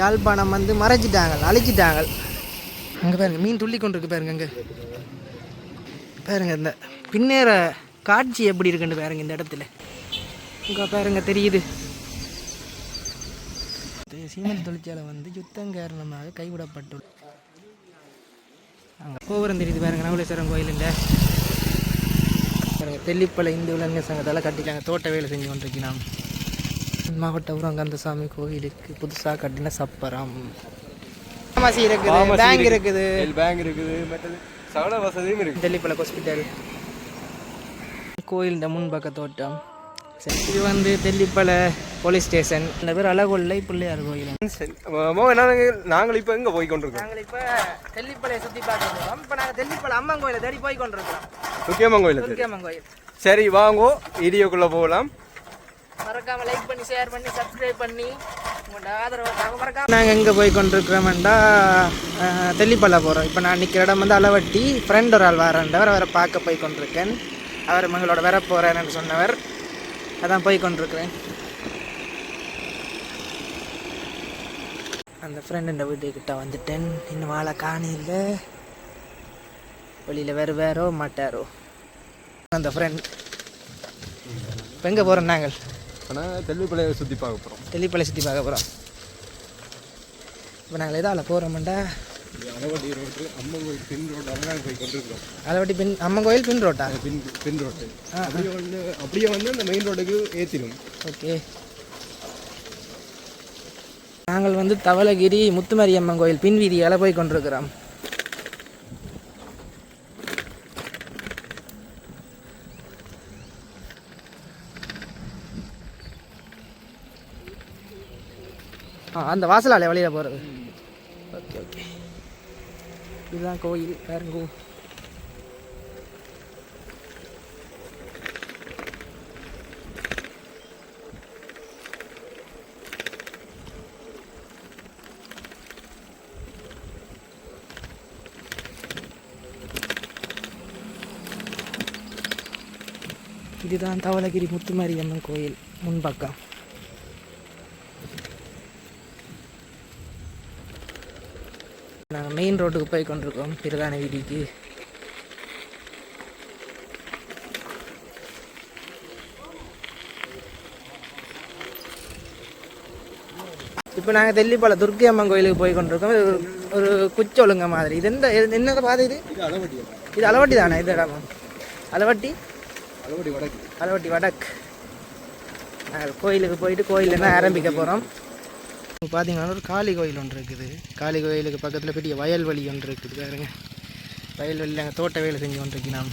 யாழ்ப்பாணம் வந்து மறைச்சிட்டாங்க அழிச்சிட்டாங்க அங்கே பாருங்க மீன் துள்ளி கொண்டு இருக்கு பாருங்க அங்கே. பாருங்க இந்த பின்னேற காட்சி எப்படி இருக்குன்னு பாருங்க இந்த இடத்துல. இங்கே பாருங்க தெரியுது. இந்த சீமெண்ட் தொழிற்சாலை வந்து யுத்தம் காரணமாக கைவிடப்பட்டுள்ளது. அங்கே கோபுரம் தெரியுது பாருங்க நவலேஸ்வரம் கோயிலுங்க. பாருங்க தெல்லிப்பளை இந்து விலங்கு சங்கத்தால் கட்டிக்காங்க தோட்ட வேலை செஞ்சு கொண்டிருக்கிறான் மாவட்ட ஊரங்கந்தசாமி கோயிலுக்கு புதுசாக கட்டின சப்பரம். ஃபார்மசி இருக்குது பேங்க் இருக்குது. பேங்க் இருக்குது மற்றது சகல வசதியும் இருக்கு தெல்லிப்பளை ஹாஸ்பிட்டல். கோயில் முன்பக்க தோட்டம். சரி இது வந்து தெல்லிப்பளை போலீஸ் ஸ்டேஷன். இந்த பேர் அழகொல்லை பிள்ளையார் கோயில். நாங்கள் இப்போ எங்கே போய் கொண்டிருக்கோம்? நாங்கள் இப்போ தெல்லிப்பளையை சுற்றி பார்க்க போகிறோம் இப்போ நாங்கள் தெல்லிப்பளை அம்மன் கோயிலை தேடி போய் கொண்டிருக்கிறோம். முக்கியமாக கோயில் துர்க்கியம்மன் கோயில். சரி வாங்கோ வீடியோக்குள்ளே போகலாம். மறக்காம லைக் பண்ணி ஷேர் பண்ணி சப்ஸ்கிரைப் பண்ணி உங்களோட ஆதரவை தாங்க மறக்காம நாங்கள் எங்கே போய் கொண்டிருக்கிறோம்டா தெல்லிப்பள்ளை போகிறோம் இப்போ நான் நிற்கிற இடம் வந்து அளவட்டி ஃப்ரெண்ட் ஒரு ஆள் வரண்டவர் அவரை பார்க்க போய் கொண்டிருக்கேன். அவர் மங்களோட வர போகிறேன்னு சொன்னவர். அதான் போய் கொண்டிருக்கிறேன். அந்த ஃப்ரெண்டுன்ற வீட்டுக்கிட்ட வந்துட்டேன். இன்னும் வாழை காணியில் வெளியில் வேறு வேறோ மாட்டாரோ? அந்த ஃப்ரெண்ட் இப்போ எங்கே போகிறோம் நாங்கள்? ஆனால் தெல்லிப்பளையை சுற்றி பார்க்க போகிறோம் தெளிப்பலை சுற்றி பார்க்க போகிறோம் இப்போ நாங்கள் எதால் போகிறோம்டா அளவடி ரோட்டு அம்மன் கோயில் பின் ரோடு அழகாக போய் கொண்டிருக்கிறோம் அளவட்டி பின் அம்மன் கோயில் பின் ரோட்டா? பின் பின் ரோட்டு. அப்படியே வந்து அப்படியே வந்து அந்த மெயின் ரோட்டுக்கு ஏற்றிடும் ஓகே. நாங்கள் வந்து தவளகிரி முத்துமாரியம்மன் கோயில் பின் வீதியால் போய் கொண்டிருக்கிறோம். அந்த வாசலாலே வழியில் போகிறது ஓகே ஓகே. இதுதான் கோயில் பாருங்க இதுதான் தவளகிரி முத்துமாரியம்மன் கோயில் முன்பக்கம். நாங்கள் மெயின் ரோட்டுக்கு போய் கொண்டிருக்கோம் பிரதான வீதிக்கு. இப்போ நாங்கள் தெல்லிப்பாள துர்க்கை அம்மன் கோயிலுக்கு போய் கொண்டிருக்கோம். இது ஒரு- குச்சொழுங்க மாதிரி. இது எந்த என்ன பாதை இது? இது அளவடி இது அளவட்டி தானே? இது இடமா. அளவட்டி அளவடி வடக்கு. அளவட்டி வடக்கு. நாங்கள் கோயிலுக்கு போயிட்டு கோயிலில் தான் ஆரம்பிக்க போகிறோம் பார்த்தீங்கன்னா ஒரு காளி கோயில் ஒன்று இருக்குது. காளி கோயிலுக்கு பக்கத்தில் பெரிய வயல்வெளி ஒன்று இருக்குது பாருங்க. வயல்வெளியில் நாங்கள் தோட்ட வேலை செஞ்சு கொண்டிருக்கிறோம்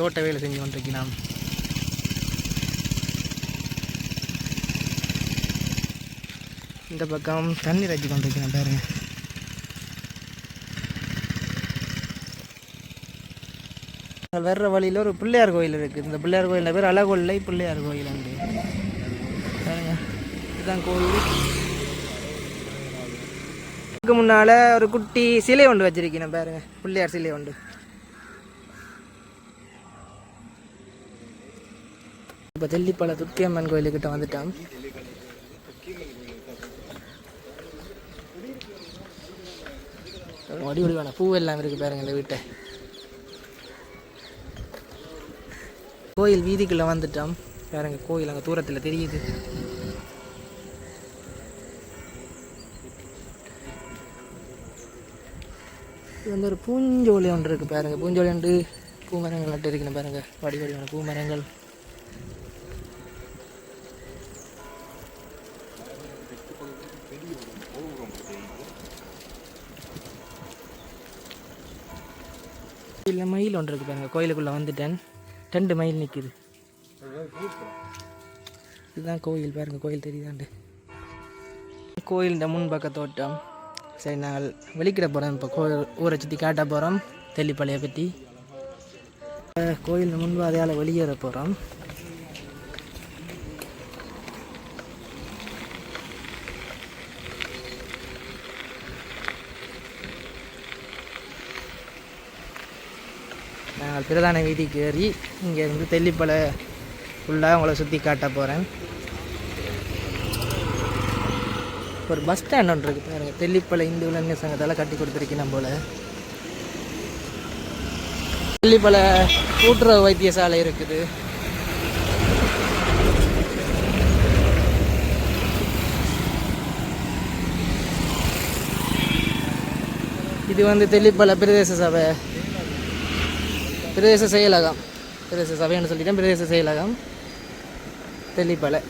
தோட்ட வேலை செஞ்சு கொண்டிருக்கிறோம் இந்த பக்கம் தண்ணி ரச்சு கொண்டிருக்கிறேன் பாருங்க. நாங்கள் வர்ற வழியில் ஒரு பிள்ளையார் கோயில் இருக்குது. இந்த பிள்ளையார் கோயிலில் பேர் அழகொல்லை பிள்ளையார் கோயில் உண்டு. இதுதான் கோயில். இதுக்கு முன்னால் ஒரு குட்டி சிலை ஒன்று வச்சிருக்கேன் பாருங்க. பிள்ளையார் சிலை ஒன்று. இப்போ தெல்லிப்பள துர்க்கியம்மன் கோயிலுக்கிட்ட வந்துட்டோம். வடி வடிவான பூவெல்லாம் இருக்குது பாருங்க இந்த வீட்டை. கோயில் வீதிக்குள்ள வந்துட்டோம். பாருங்க கோயில் அங்கே தூரத்தில் தெரியுது. இது வந்து ஒரு பூஞ்சோலி ஒன்று இருக்குது பாருங்கள் பூஞ்சோலி ஒன்று பூமரங்கள் நட்டு இருக்கணும் பாருங்க. வடி வடிவான பூமரங்கள். இல்லை மயில் ஒன்று இருக்குது பாருங்கள் கோயிலுக்குள்ளே வந்துட்டேன். ரெண்டு மயில் நிற்கிது இதுதான் கோயில் பாருங்க. கோயில் தெரியுதாண்டு? கோயில் இந்த முன்பக்க தோட்டம். சரி நாங்கள் வெளிக்கிட போகிறோம் இப்போ கோயில் ஊரை சுற்றி காட்ட போகிறோம் தெல்லிப்பாளைய பற்றி அஹ் கோயில் முன்பாதையால் வெளியேற போகிறோம் நாங்கள் பிரதான வீதிக்கு ஏறி இங்கேருந்து தெல்லிப்பளை ஃபுல்லாக உங்களை சுற்றி காட்ட போகிறேன் ஒரு பஸ் ஸ்டாண்ட் ஒன்று இருக்குது பாருங்க. தெல்லிப்பளை இந்து இளைஞர் சங்கத்தால் கட்டி கொடுத்துருக்கேன் போல். தெல்லிப்பளை கூட்டுறவு வைத்தியசாலை இருக்குது. இது வந்து தெல்லிப்பளை பிரதேச சபை. பிரதேச செயலகம். பிரதேச சபைன்னு சொல்லிட்டேன். பிரதேச செயலகம். தெல்லிப்பளை.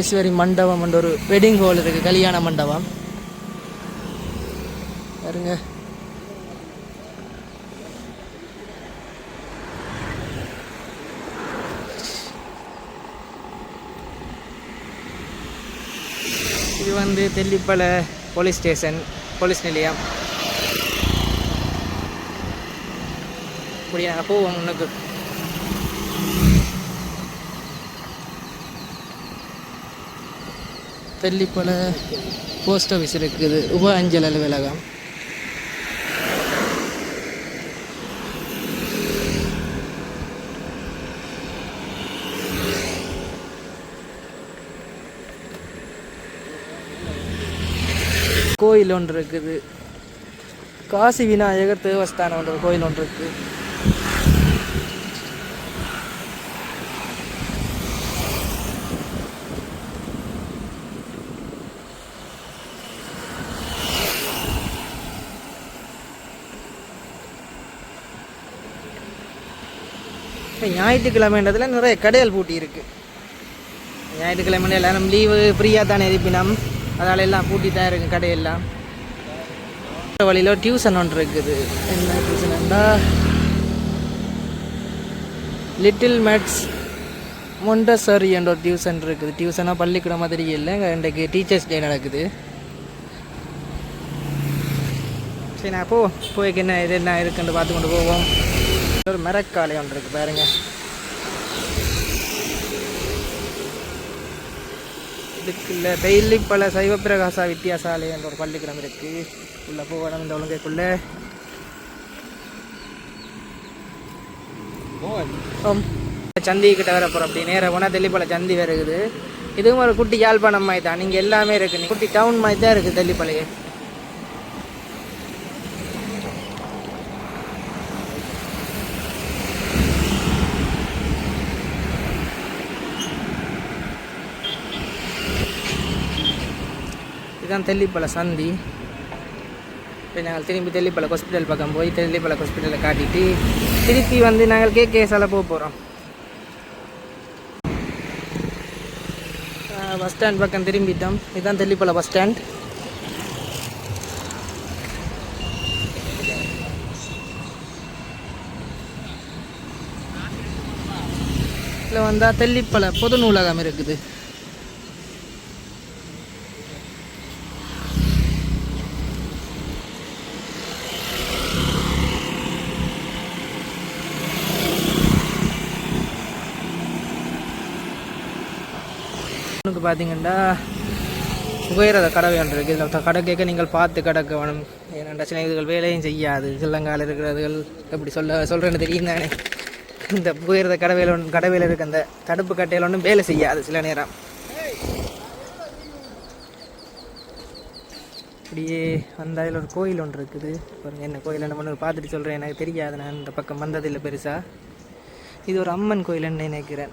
ஈஸ்வரி மண்டபம் என்ற ஒரு வெட்டிங் ஹால் இருக்கு கல்யாண மண்டபம். பாருங்க. இது வந்து தெல்லிப்பளை போலீஸ் ஸ்டேஷன் போலீஸ் நிலையம். இப்படி நாங்கள் போவோம் முன்னுக்கு தெல்லிப்பளை போஸ்ட் ஆஃபீஸ் இருக்குது. உப அஞ்சல் அலுவலகம் கோயில் ஒன்று இருக்குது. காசி விநாயகர் தேவஸ்தானம் ஒன்று கோயில் ஒன்று இருக்குது. இப்போ ஞாயிற்றுக்கிழமைன்றதுல நிறைய கடைகள் பூட்டி இருக்குது ஞாயிற்றுக்கிழமை எல்லாரும் லீவு ஃப்ரீயாக தானே இருப்பினோம். அதனால எல்லாம் பூட்டி தான் இருக்குது கடையெல்லாம். வழியில் டியூஷன் ஒன்று இருக்குது. என்ன டியூஷன்டா லிட்டில் மேட்ஸ் மொண்டசரி என்ற ஒரு டியூஷன் இருக்குது. டியூஷனாக பள்ளிக்கூடம் மாதிரி இல்லை. இன்றைக்கு டீச்சர்ஸ் டே நடக்குது. சரி நான் போ. போய்க்கு என்ன இது என்ன இருக்குன்னு பார்த்து கொண்டு போவோம். ஒரு மரக்காலை ஒன்று இருக்கு பாருங்க. இதுக்குள்ள டெய்லி பல சைவ பிரகாசா வித்தியாசாலை என்ற ஒரு பள்ளிக்கூடம் இருக்கு. உள்ள போகணும் இந்த ஒழுங்கைக்குள்ள. சந்தி கிட்ட வர போகிறோம் அப்படி. நேராக போனால் தெல்லிப்பளை சந்தி வருகுது. இதுவும் ஒரு குட்டி யாழ்ப்பாணம் மாதிரி தான். நீங்கள் எல்லாமே இருக்கு. நீ குட்டி டவுன் மாதிரி தான் இருக்குது தெல்லிப்பளையே இதுதான் தெல்லிப்பளை சந்தி இப்போ நாங்கள் திரும்பி தெல்லிப்பளை ஹாஸ்பிட்டல் பக்கம் போய் தெல்லிப்பளை ஹாஸ்பிட்டலில் காட்டிட்டு திருப்பி வந்து நாங்கள் கேகேஎஸ்ஆல போக போகிறோம் பஸ் ஸ்டாண்ட் பக்கம் திரும்பிட்டோம் இதுதான் தெல்லிப்பளை பஸ் ஸ்டாண்ட் இதில் வந்தால் தெல்லிப்பளை பொது நூலகம் இருக்குது உனக்கு பார்த்தீங்கன்னா புகையிரத கடவை ஒன்று இருக்குது இதில் கடை கேட்க நீங்கள் பார்த்து கடக்க வேணும் ஏன்னா சில இதுகள் வேலையும் செய்யாது. சில்லங்கால இருக்கிறதுகள் எப்படி சொல்ல சொல்கிறேன்னு தெரியும் தானே. இந்த புகையிரத கடவையில் ஒன்று கடவையில் இருக்க அந்த தடுப்பு கட்டையில் ஒன்றும் வேலை செய்யாது சில நேரம். அப்படியே அந்த அதில் ஒரு கோயில் ஒன்று இருக்குது. பாருங்கள் என்ன கோயில் என்ன பண்ணு பார்த்துட்டு சொல்கிறேன் எனக்கு தெரியாது நான் இந்த பக்கம் வந்ததில்லை பெருசாக இது ஒரு அம்மன் கோயில்னு நினைக்கிறேன்.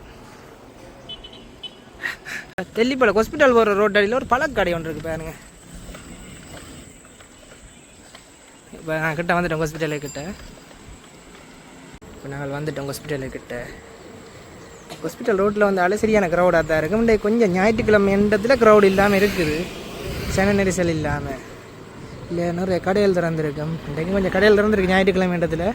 தெல்லிப்பளை ஹாஸ்பிட்டல் போகிற ரோட் அடியில் ஒரு பழக்கடை ஒன்று இருக்குது பாருங்க. இப்போ நான் கிட்ட வந்துட்டோம் ஹாஸ்பிட்டலு கிட்ட. இப்போ நாங்கள் வந்துட்டோம் ஹாஸ்பிட்டலு கிட்ட. ஹாஸ்பிட்டல் ரோட்டில் வந்தாலே சரியான க்ரௌடாக தான் இருக்கும் இன்றைக்கு கொஞ்சம் ஞாயிற்றுக்கிழமை எண்டத்தில் க்ரௌடு இல்லாமல் இருக்குது. சன நெரிசல் இல்லாமல் இல்லை நிறைய கடையில் திறந்துருக்கும். இன்றைக்கு கொஞ்சம் கடையில் திறந்துருக்கு ஞாயிற்றுக்கிழமை எண்டத்தில்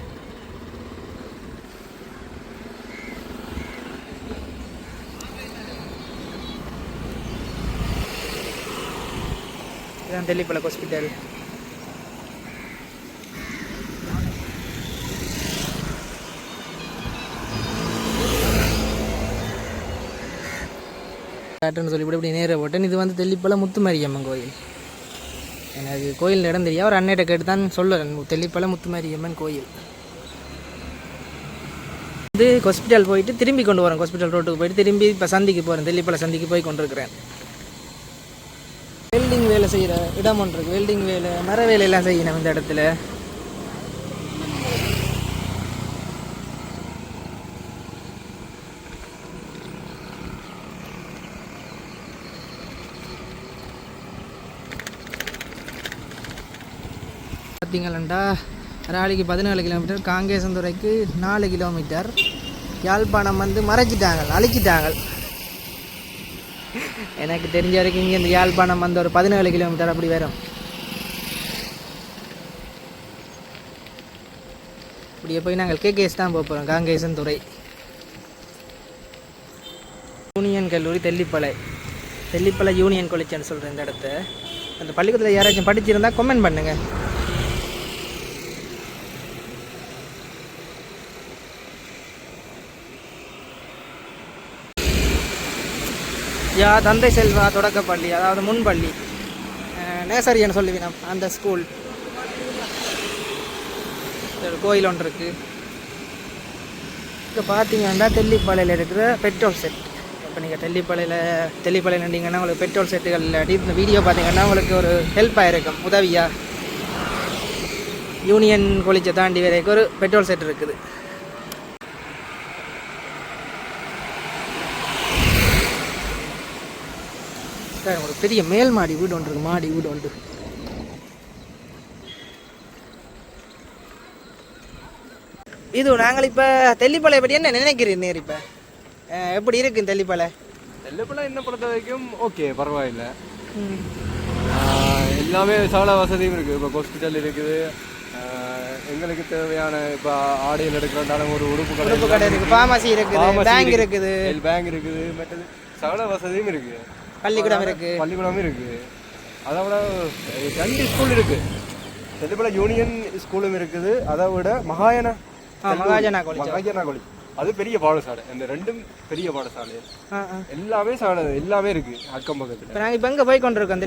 இதுதான் தெல்லிப்பளை ஹாஸ்பிட்டல் காட்டுன்னு சொல்லி இப்படி இப்படி நேராக போட்டேன். இது வந்து தெல்லிப்பளை முத்துமாரியம்மன் கோயில். எனக்கு கோயில் இடம் தெரியாது. ஒரு அன்னையிட்ட கேட்டு தான் சொல்லுறேன். தெல்லிப்பளை முத்துமாரியம்மன் கோயில். வந்து ஹாஸ்பிட்டல் போயிட்டு திரும்பி கொண்டு வரேன் ஹாஸ்பிட்டல் ரோட்டுக்கு போயிட்டு திரும்பி இப்போ சந்திக்கு போகிறேன் தெல்லிப்பளை சந்திக்கு போய் கொண்டிருக்கிறேன். வேலை செய்கிற இடம் ஒன்று இருக்குது வெல்டிங் வேலை மர வேலையெல்லாம் செய்யணும் இந்த இடத்துல. பார்த்தீங்களா ராளிக்கு பதினாலு கிலோமீட்டர் காங்கேசந்துறைக்கு நாலு கிலோமீட்டர் யாழ்ப்பாணம் வந்து மறைச்சிட்டாங்க அழிச்சிட்டாங்க எனக்கு தெரிஞ்ச வரைக்கும் இங்கே இந்த யாழ்ப்பாணம் வந்து ஒரு பதினேழு கிலோமீட்டர் அப்படி வரும். இப்படியே போய் நாங்கள் கேகேஎஸ் தான் போக போகிறோம் காங்கேசன் துறை. யூனியன் கல்லூரி தெல்லிப்பளை. தெல்லிப்பளை யூனியன் காலேஜ்னு சொல்கிறேன் இந்த இடத்த. அந்த பள்ளிக்கூடத்தில் யாராச்சும் படிச்சிருந்தா கமெண்ட் பண்ணுங்கள் ராஜா தந்தை செல்வா தொடக்கப்பள்ளி அதாவது முன்பள்ளி நேசரியன்னு சொல்லுவினோம் அந்த ஸ்கூல் ஒரு கோயில் ஒன்று இருக்குது இங்கே பார்த்தீங்கன்னா தெல்லிப்பாளையில் இருக்கிற பெட்ரோல் செட் இப்போ நீங்கள் தெல்லிப்பாளையில் தெல்லிப்பாளையில் நின்றீங்கன்னா உங்களுக்கு பெட்ரோல் செட்டுகள் இல்லாட்டி இந்த வீடியோ பார்த்தீங்கன்னா உங்களுக்கு ஒரு ஹெல்ப்பாக இருக்கும் உதவியாக யூனியன் காலேஜை தாண்டி வரைக்கும் ஒரு பெட்ரோல் செட் இருக்குது சார் ஒரு பெரிய மேல் மாடி வீடு ஒன்று இருக்கு மாடி வீடு ஒன்று. இது நாங்கள் இப்போ தெல்லிப்பாளைய பற்றி என்ன நினைக்கிறீங்க நேர் இப்போ? எப்படி இருக்கு தெல்லிப்பாளை? தெல்லப்பழ என்ன பொறுத்த வரைக்கும் ஓகே பரவாயில்ல. எல்லாமே சகல வசதியும் இருக்குது இப்போ ஹாஸ்பிட்டல் இருக்குது. எங்களுக்கு தேவையான இப்போ ஆடையில் எடுக்கிறதாலும் ஒரு உடுப்பு கடை உடுப்பு கடை இருக்குது ஃபார்மசி இருக்குது பேங்க் இருக்கு. இருக்குது. பேங்க் இருக்குது. மற்றது சகல வசதியும் இருக்குது பள்ளிக்கூடம் இருக்குது பள்ளிக்கூடமும் இருக்குது அதை விட ரெண்டு ஸ்கூல் இருக்கு. தெல்லிப்பள யூனியன் ஸ்கூலும் இருக்குது. அதை விட மகாயன மகாஜனா college. மகாஜனா காலேஜ் அது பெரிய பாடசாலை. இந்த ரெண்டும் பெரிய பாடசாலை. எல்லாமே சாலை எல்லாமே இருக்கு அக்கம் பக்கத்துல. இப்போ நாங்கள் இப்போ எங்கே போய் கொண்டிருக்கோம்?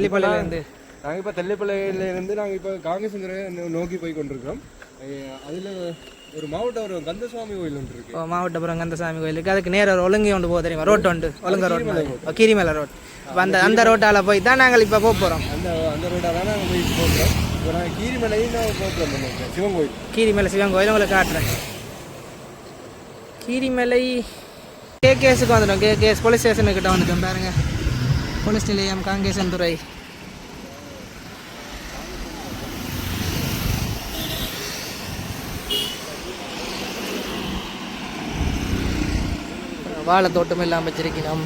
நாங்க இப்ப தெல்லிப்பள்ளையில இருந்து நாங்க இப்ப காங்கேசந்திர நோக்கி போய் கொண்டிருக்கிறோம். அதுல ஒரு மாவட்டம் ஒரு கந்தசுவாமி கோயில் ஒன்று இருக்கு. ஓ மாவட்டபுரம் கந்தசாமி கோயிலுக்கு. அதுக்கு நேர ஒரு ஒழுங்கு ஒன்று போக தெரியுமா? ரோட் உண்டு. ஒழுங்க ரோட் கீரிமலை ரோட் அந்த அந்த ரோட்டால் போய் தான் நாங்கள் இப்போ போக போகிறோம் அந்த அந்த ரோட்டாக தான் நாங்கள் போய் போகிறோம் இப்போ நாங்கள் கீரிமலையும் நான் போகிறோம் சிவன் கோயில். கீரிமலை சிவன் கோயில் உங்களுக்கு காட்டுறேன். கீரிமலை கேகேஸுக்கு வந்துட்டோம். கேகேஎஸ் போலீஸ் ஸ்டேஷனுக்கிட்ட வந்துட்டோம். பாருங்க. போலீஸ் நிலையம் காங்கேசன் துறை. வாழை தோட்டம் எல்லாம் வச்சிருக்கணும்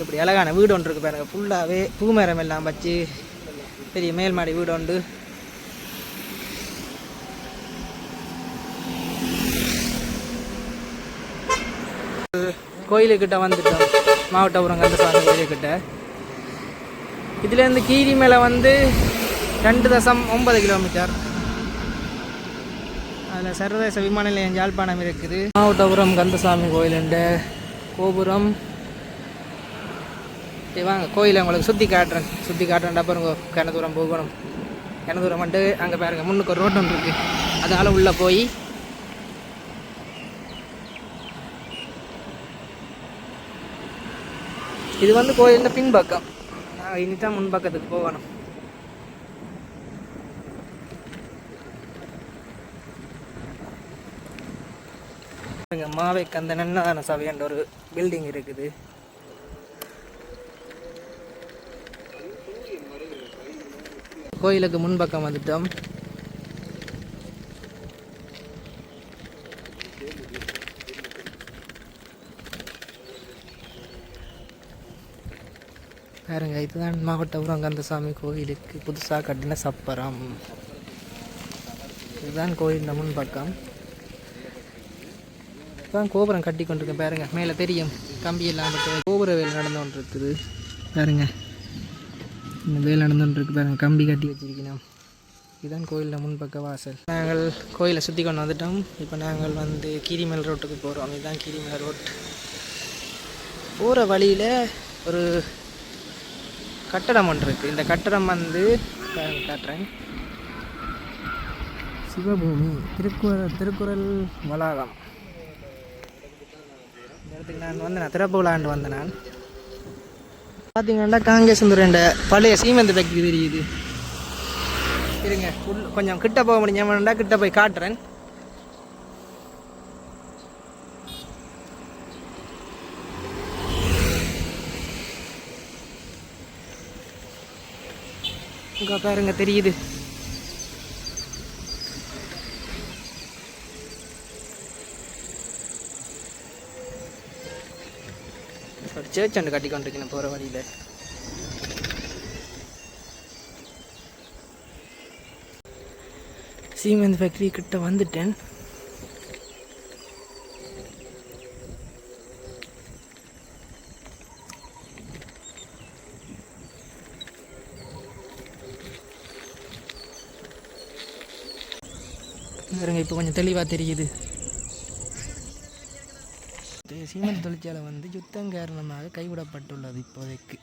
இப்படி அழகான வீடு ஒன்று இருக்கு பாருங்க. ஃபுல்லாகவே பூமரம் எல்லாம் வச்சு பெரிய மேல்மாடி வீடு உண்டு. கோயிலுக்கிட்ட வந்துட்டோம். மாவட்டபுரம் சாமி கோயிலுக்கிட்ட. இதுலேருந்து கீரி மேலே வந்து ரெண்டு தசம் ஒன்பது கிலோமீட்டர். அதில் சர்வதேச விமான நிலையம் யாழ்ப்பாணம் இருக்குது. மாவட்டபுரம் கந்தசாமி கோயிலுண்ட கோபுரம். வாங்க கோயிலை உங்களுக்கு சுற்றி காட்டுறேன். சுற்றி காட்டுறேன் அப்புறம் கிணதூரம் போகணும். கிணதூரம் வந்துட்டு அங்கே பாருங்க முன்னுக்கு ஒரு ரோட் ஒன்று இருக்குது அதால் உள்ளே போய் இது வந்து கோயிலின் பின்பக்கம். இனி தான் முன்பக்கத்துக்கு போகணும். இங்கே மாவை கந்த நன்னதான சபைன்ற ஒரு பில்டிங் இருக்குது. கோயிலுக்கு முன்பக்கம் வந்துட்டோம். பாருங்க இதுதான் மாவட்டபுரம் கந்தசாமி கோயிலுக்கு புதுசாக கட்டின சப்பரம். இதுதான் கோயில் முன்பக்கம் இதுதான் கோபுரம் கட்டி கொண்டிருக்கேன் பாருங்க. மேலே தெரியும் கம்பி எல்லாம் பட்டு கோபுர வேலை நடந்து கொண்டிருக்குது. பாருங்கள் பாருங்க. இந்த வேலை நடந்து கொண்டிருக்கு பாருங்க. கம்பி கட்டி வச்சிருக்கணும். இதுதான் கோயிலில் முன்பக்க வாசல். நாங்கள் கோயிலை சுற்றி கொண்டு வந்துட்டோம். இப்போ நாங்கள் வந்து கீரிமேல் ரோட்டுக்கு போகிறோம் இதுதான் கீரிமேல் ரோட் போகிற வழியில் ஒரு கட்டடம் ஒன்று இருக்குது இந்த கட்டடம் வந்து காட்டுறேன். சிவபூமி திருக்குறள் திருக்குறள் வளாகம். இந்த இடத்துக்கு நான் வந்து நான் திறப்பு விழாண்டு வந்தேன் நான். பார்த்தீங்கன்னா காங்கேசந்துரண்ட பழைய சீமெந்து ஃபேக்ட்ரி தெரியுது. இருங்க உள்ள கொஞ்சம் கிட்ட போக முடியாமண்டா கிட்ட போய் காட்டுறேன். பாருங்க தெரியுது. ஒரு சேர்ச் அண்டு கட்டி கொண்டிருக்கேன் போகிற வழியில். சீமெந்த் ஃபேக்ட்ரி கிட்ட வந்துட்டேன் பாருங்க இப்போ கொஞ்சம் தெளிவாக தெரியுது. சீமெண்ட் தொழிற்சாலை வந்து யுத்தம் காரணமாக கைவிடப்பட்டுள்ளது இப்போதைக்கு.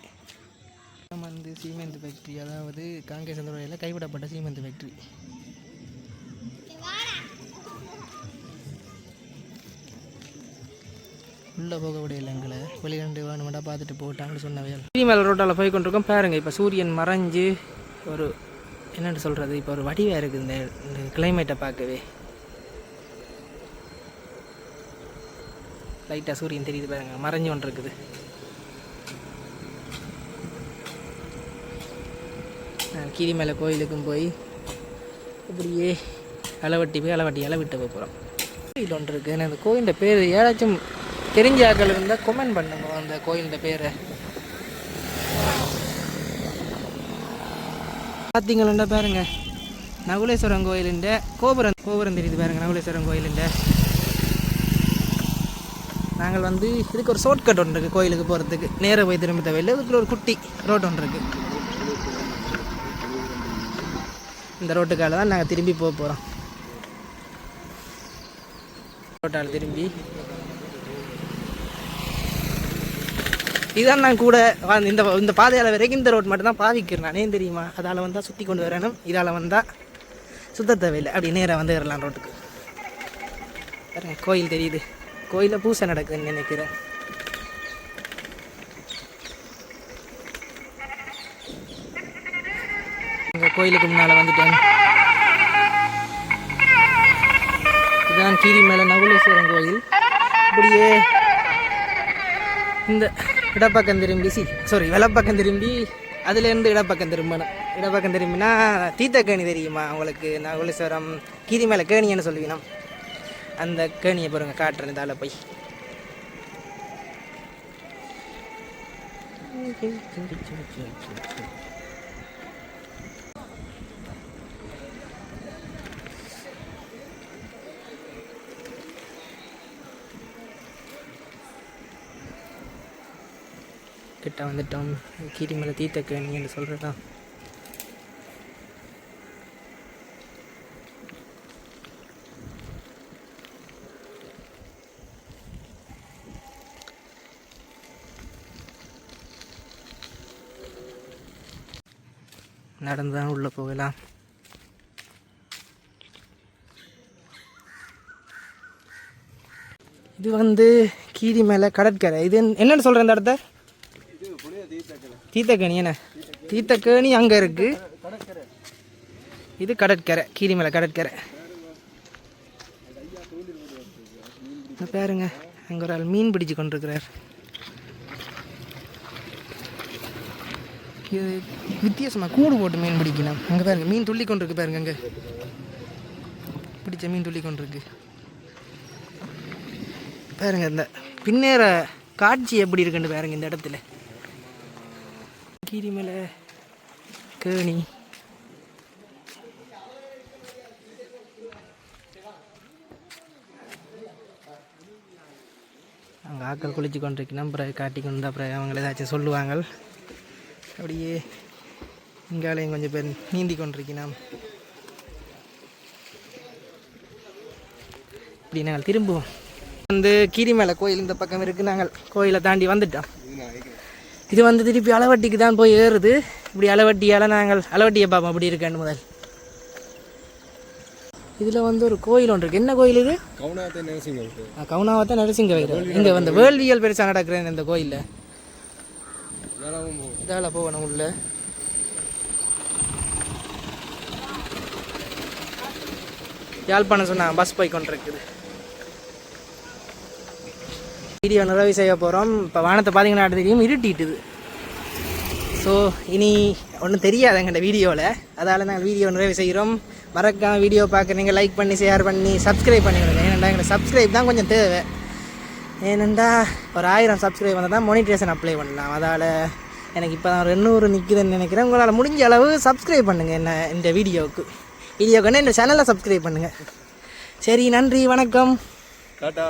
வந்து சீமெண்ட் ஃபேக்ட்ரி அதாவது காங்கேசந்துறையில் கைவிடப்பட்ட சீமெண்ட் ஃபேக்ட்ரி உள்ளே போக முடியல எங்களை வெளியில வேணுமெண்டா பார்த்துட்டு போட்டாங்கன்னு சொன்னவையால் சீமேல் ரோட்டால் போய் கொண்டிருக்கோம். பாருங்க இப்போ சூரியன் மறைஞ்சு ஒரு என்னென்னு சொல்கிறது இப்போ ஒரு வடிவாக இருக்குது இந்த கிளைமேட்டை பார்க்கவே. லைட்டாக சூரியன் தெரியுது பாருங்க. மறைஞ்சு ஒன்று இருக்குது கீரிமலை கோயிலுக்கும் போய் இப்படியே அளவட்டி போய் அளவட்டி அளவிட்டு போய் போகிறோம் கோயில் ஒன்று இருக்குது எனக்கு அந்த கோயிலின் பேர் ஏதாச்சும் தெரிஞ்ச ஆக்கள் இருந்தால் கொமெண்ட் பண்ணுங்க. அந்த கோயிலின் பேரை. பார்த்தீங்களா பாருங்க. நகுலேஸ்வரன் கோயிலுண்ட கோபுரம் கோபுரம் தெரியுது பாருங்க நகுலேஸ்வரம் கோயிலுண்ட. நாங்கள் வந்து இதுக்கு ஒரு ஷார்ட்கட் ஒன்று இருக்குது கோயிலுக்கு போகிறதுக்கு நேராக போய் திரும்ப தேவையில்லை. இதுக்குள்ள ஒரு குட்டி ரோட் ஒன்று இருக்குது இந்த ரோட்டுக்கால தான் நாங்கள் திரும்பி போக போகிறோம் ரோட்டால் திரும்பி. இதான் நான் கூட இந்த இந்த பாதையால் வரைக்கும் இந்த ரோட் மட்டும் தான் பாவிக்கிறேன். நானே தெரியுமா? அதால் வந்தால் சுற்றி கொண்டு வரணும். இதால் வந்தால் சுத்த தேவையில்லை. அப்படி நேராக வந்து வரலாம் ரோட்டுக்கு பாருங்க கோயில் தெரியுது. கோயிலில் பூசை நடக்குதுன்னு நினைக்கிறேன். எங்கள் கோயிலுக்கு முன்னால் வந்துட்டேன். இதுதான் கீரிமலை நகுலேஸ்வரன் கோயில். அப்படியே இந்த இடப்பக்கம் திரும்பி சி சாரி வலப்பக்கம் திரும்பி அதுலேருந்து இடப்பக்கம் திரும்பணும். இடப்பக்கம் திரும்பினா தீர்த்தக்கேணி தெரியுமா உங்களுக்கு? நகுலேஸ்வரம் கேணி கேணின்னு சொல்லுவீங்கன்னா அந்த கேணியை பாருங்க காட்டுறேன் இதால் போய். கிட்ட வந்துட்டோம். கீரிமலை தீர்த்தக்கேணி என்று சொல்கிறதான் நடந்து தான் உள்ளே போகலாம் இது வந்து கீரி மேலே கடற்கரை இது என்னன்னு சொல்கிறேன் இந்த இடத்த தீத்தக்கேணி என்ன தீத்தக்கேணி அங்கே இருக்கு இது கடற்கரை கீரிமலை கடற்கரை பாருங்க அங்கே ஒரு ஆள் மீன் பிடிச்சு கொண்டிருக்கிறார் இது வித்தியாசமாக கூடு போட்டு மீன் பிடிக்கணும். அங்கே பாருங்கள் மீன் துள்ளி கொண்டிருக்கு பாருங்க அங்கே. பிடிச்ச மீன் துள்ளி கொண்டிருக்கு. பாருங்க இந்த பின்னேற காட்சி எப்படி இருக்குன்னு பாருங்க இந்த இடத்துல. கீரிமலை கேணி. அங்கே ஆக்கள் குளிச்சு கொண்டிருக்கணும் அப்புறம் காட்டி கொண்டு அப்புறம் அவங்கள ஏதாச்சும் சொல்லுவாங்க. அப்படியே இங்காலையும் கொஞ்சம் பேர் நீந்தி கொண்டிருக்கணும் இப்படி நாங்கள் திரும்புவோம். வந்து கீரிமலை கோயில் இந்த பக்கம் இருக்குது நாங்கள் கோயிலை தாண்டி வந்துட்டோம். இது வந்து திருப்பி அளவட்டிக்கு தான் போய் ஏறுது. இப்படி அளவட்டியால் நாங்கள் அளவட்டியை பார்ப்போம். அப்படி இருக்கேன் முதல். இதில் வந்து ஒரு கோயில் ஒன்று இருக்குது என்ன கோயில் இது? கவுனாத்தை நரசிங்கம் கவுனாவத்தான் நரசிங்க வைரம் இங்கே வந்து வேள்வியல் பெருசாக நடக்கிறேன் இந்த கோயிலில். இதால் போகணும் உள்ள. யாழ்ப்பாணம் சொன்னாங்க பஸ் போய் கொண்டிருக்குது. வீடியோ நிறைவு செய்ய போகிறோம் இப்போ வானத்தை பார்த்தீங்கன்னா தெரியும் இருட்டிட்டுது. ஸோ இனி ஒன்றும் தெரியாது எங்கள்கிட்ட வீடியோவில் அதால் நாங்கள் வீடியோ நிறைவு செய்கிறோம் மறக்காம வீடியோ பார்க்குறீங்க லைக் பண்ணி ஷேர் பண்ணி சப்ஸ்கிரைப் பண்ணிவிடுங்க ஏன்னா எங்களை சப்ஸ்கிரைப் தான் கொஞ்சம் தேவை. ஏனெண்டா ஒரு ஆயிரம் சப்ஸ்கிரைப் வந்தால் தான் மோனிட்டேஷன் அப்ளை பண்ணலாம். அதால் எனக்கு இப்போ தான் ரெநூறு நிற்கிறேன்னு நினைக்கிறேன். உங்களால் முடிஞ்ச அளவு சப்ஸ்கிரைப் பண்ணுங்கள் என்ன இந்த வீடியோவுக்கு. வீடியோக்கு இந்த சேனலை சப்ஸ்கிரைப் பண்ணுங்கள் சரி நன்றி வணக்கம். டாட்டா